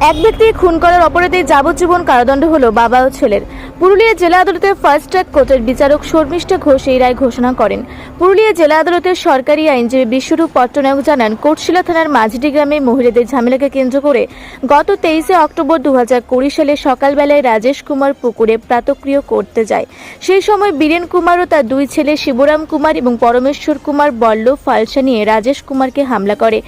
এক ব্যক্তিকে খুন করার অপরাধে যাবজ্জীবন কারাদণ্ড হলো বাবা ও ছেলের। পুরুলিয়া জেলা আদালতের ফার্স্ট ট্র্যাক কোর্টের বিচারক শর্মিষ্ঠা ঘোষ এই রায় ঘোষণা করেন। পুরুলিয়া জেলা আদালতের সরকারি আইনজীবী বিশ্বরূপ পট্টনায়ক জানান, কোটশিলা থানার মাঝিডি গ্রামে মহিলাদের ঝামেলাকে কেন্দ্র করে গত তেইশে অক্টোবর দু হাজার কুড়ি সালে সকালবেলায় রাজেশ কুমার পুকুরে প্রাতক্রিয় করতে যায়। সেই সময় বীরেন কুমার ও তার দুই ছেলে শিবরাম কুমার এবং পরমেশ্বর কুমার বল্ল ফালসা নিয়ে রাজেশ কুমারকে হামলা করে।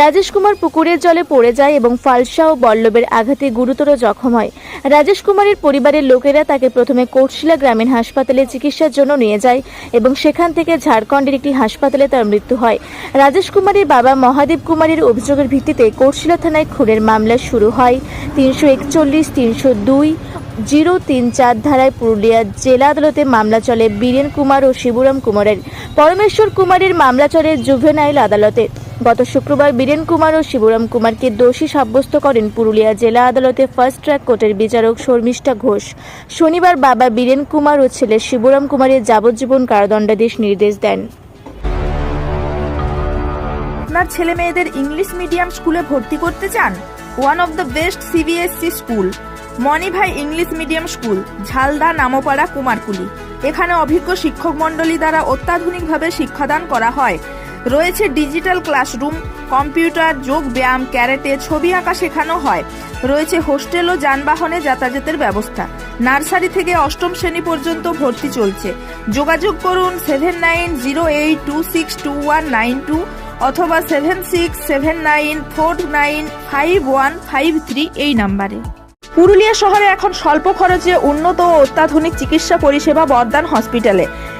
রাজেশ কুমার পুকুরের জলে পড়ে যায় এবং ফালসা ও বল্লভের আঘাতে গুরুতর জখম হয়। রাজেশ কুমারের পরিবারের লোকেরা তাকে প্রথমে কোটশিলা গ্রামীণ হাসপাতালে চিকিৎসার জন্য নিয়ে যায় এবং সেখান থেকে ঝাড়খণ্ডের একটি হাসপাতালে তার মৃত্যু হয়। রাজেশ কুমারের বাবা মহাদেব কুমারের অভিযোগের ভিত্তিতে কোটশিলা থানায় খুনের মামলা শুরু হয় তিনশো একচল্লিশ, তিনশো দুই, জিরো তিন চার ধারায় পুরুলিয়া জেলা আদালতে মামলা চলে বীরেন কুমার ও শিবুরাম কুমারের। পরমেশ্বর কুমারের মামলা চলে জুভেনাইল আদালতে। গত শুক্রবার বীরেন কুমার ও শিবরাম কুমারকে দোষী সাব্যস্ত করেন পুরুলিয়া জেলা আদালতে ফার্স্ট ট্র্যাক কোর্টের বিচারক শর্মিষ্ঠা ঘোষ। শনিবার বাবা বীরেন কুমার ও ছেলে শিবরাম কুমারের যাবজ্জীবন কারাদণ্ডাদেশ নির্দেশ দেন। আপনার ছেলে মেয়েদের ইংলিশ মিডিয়াম স্কুলে ভর্তি করতে চান? One of the best CBSE school. Manibhai English medium school, Jhalda Nampara Kumarkuli. এখানে অভিজ্ঞ শিক্ষক মণ্ডলী দ্বারা অত্যাধুনিকভাবে শিক্ষাদান করা হয়। রয়েছে ডিজিটাল ক্লাসরুম, কম্পিউটার, যোগ ব্যায়াম, ক্যারেটে, ছবি আঁকা শেখানো হয়। রয়েছে হোস্টেল ও যানবাহনে যাতায়াতের ব্যবস্থা। নার্সারি থেকে অষ্টম শ্রেণি পর্যন্ত ভর্তি চলছে। যোগাযোগ করুন seven nine zero eight two six two one nine two অথবা seven six seven nine four nine five one five three এই নাম্বারে। পুরুলিয়া শহরে এখন স্বল্প খরচে উন্নত ও অত্যাধুনিক চিকিৎসা পরিষেবা বর্দান হসপিটালে।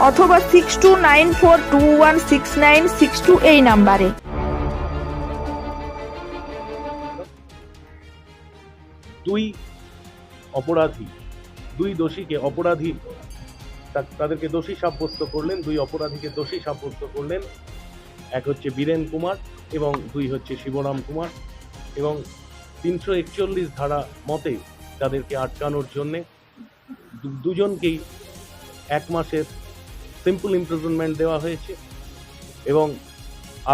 অথবা six two nine four two one six nine six two এই নাম্বারে। দুই অপরাধী, দুই দোষীকে অপরাধী তাদেরকে দোষী সাব্যস্ত করলেন, দুই অপরাধীকে দোষী সাব্যস্ত করলেন। এক হচ্ছে বীরেন কুমার এবং দুই হচ্ছে শিবরাম কুমার এবং তিনশো একচল্লিশ ধারা মতে তাদেরকে আটকানোর জন্যে দুজনকেই এক মাসের সিম্পল ইমপ্রিজনমেন্ট দেওয়া হয়েছে এবং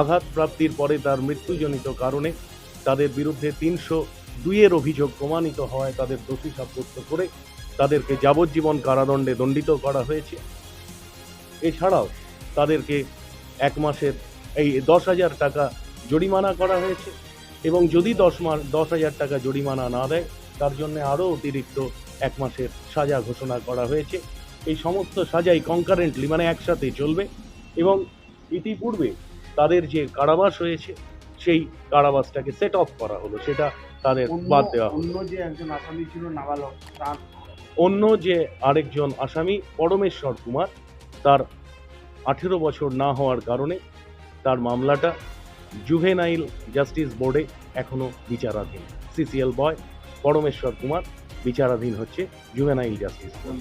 আঘাত প্রাপ্তির পরে তার মৃত্যুজনিত কারণে তাদের বিরুদ্ধে তিনশো দুইয়ের অভিযোগ প্রমাণিত হওয়ায় তাদের দোষী সাব্যস্ত করে তাদেরকে যাবজ্জীবন কারাদণ্ডে দণ্ডিত করা হয়েছে। এছাড়াও তাদেরকে এক মাসের এই দশ হাজার টাকা জরিমানা করা হয়েছে এবং যদি দশ মাস দশ হাজার টাকা জরিমানা না দেয়, তার জন্য আরও অতিরিক্ত এক মাসের সাজা ঘোষণা করা হয়েছে। এই সমস্ত সাজাই কনকারেন্টলি মানে একসাথে চলবে এবং ইতিপূর্বে তাদের যে কারাবাস হয়েছে সেই কারাবাসটাকে সেট অফ করা হলো সেটা তাদের বাদ দেওয়া হলো। অন্য যে একজন আসামি ছিল নাবালক তার অন্য যে আরেকজন আসামি পরমেশ্বর কুমার তার আঠেরো বছর না হওয়ার কারণে তার মামলাটা জুভেনাইল জাস্টিস বোর্ডে এখনও বিচারাধীন। সিসিএল বয় পরমেশ্বর কুমার বিচারাধীন হচ্ছে জুভেনাইল জাস্টিস বোর্ড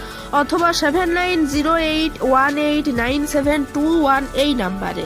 অথবা seven nine zero eight one eight nine seven two one এই নাম্বারে।